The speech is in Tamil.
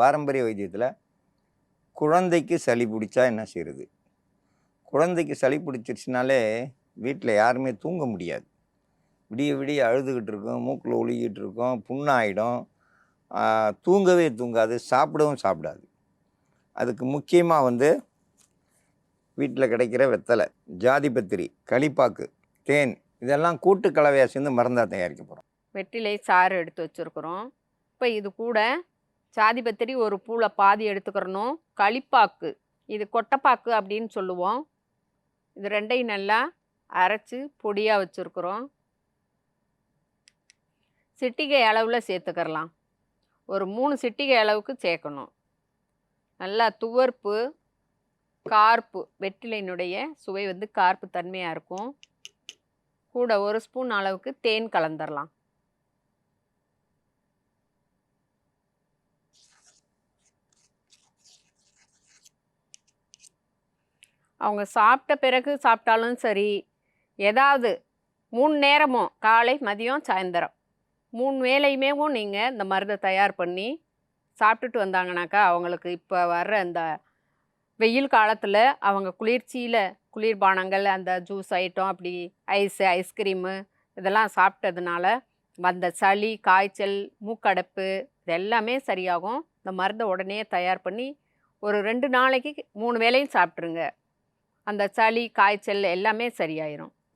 பாரம்பரிய வைத்தியத்தில் குழந்தைக்கு சளி பிடிச்சா என்ன செய்யுது குழந்தைக்கு சளி பிடிச்சிருச்சுனாலே வீட்டில் யாருமே தூங்க முடியாது. விடிய விடிய அழுதுகிட்டு இருக்கும் மூக்கில் ஒழுகிட்டு இருக்கும் புண்ணாயிடும். தூங்கவே தூங்காது சாப்பிடவும் சாப்பிடாது. அதுக்கு முக்கியமாக வந்து வீட்டில் கிடைக்கிற வெத்தலை ஜாதிபத்திரி களிப்பாக்கு தேன் இதெல்லாம் கூட்டு கலவையாக சேர்ந்து மருந்தாக தயாரிக்க போகிறோம் வெற்றிலை சாறு எடுத்து வச்சுருக்குறோம். இப்போ இது கூட சாதிபத்திரி ஒரு பூளை பாதி எடுத்துக்கிறணும். களிப்பாக்கு. இது கொட்டைப்பாக்கு அப்படின்னு சொல்லுவோம். இது ரெண்டையும் நல்லா அரைச்சி பொடியாக வச்சுருக்குறோம். சிட்டிகை அளவில் சேர்த்துக்கிறலாம். ஒரு மூணு சிட்டிகை அளவுக்கு சேர்க்கணும். நல்லா துவர்ப்பு கார்ப்பு வெற்றிலையினுடைய சுவை வந்து கார்ப்பு தன்மையாக இருக்கும். கூட ஒரு ஸ்பூன் அளவுக்கு தேன் கலந்துடலாம் அவங்க சாப்பிட்ட பிறகு சாப்பிட்டாலும் சரி ஏதாவது மூணு நேரமும் காலை மதியம் சாயந்தரம். மூணு வேலையுமேவும் நீங்கள் இந்த மருந்தை தயார் பண்ணி சாப்பிட்டுட்டு வந்தாங்கனாக்கா அவங்களுக்கு இப்போ வர்ற அந்த வெயில் காலத்தில் அவங்க குளிர்ச்சியில் குளிர்பானங்கள் அந்த ஜூஸ் ஐட்டம் அப்படி ஐஸு ஐஸ்கிரீமு இதெல்லாம் சாப்பிட்டதுனால வந்த சளி காய்ச்சல் மூக்கடைப்பு இது எல்லாமே சரியாகும். இந்த மருந்தை உடனே தயார் பண்ணி ஒரு ரெண்டு நாளைக்கு மூணு வேளையும் சாப்பிட்ருங்க அந்த சளி காய்ச்சல் எல்லாமே சரியாயிரும்.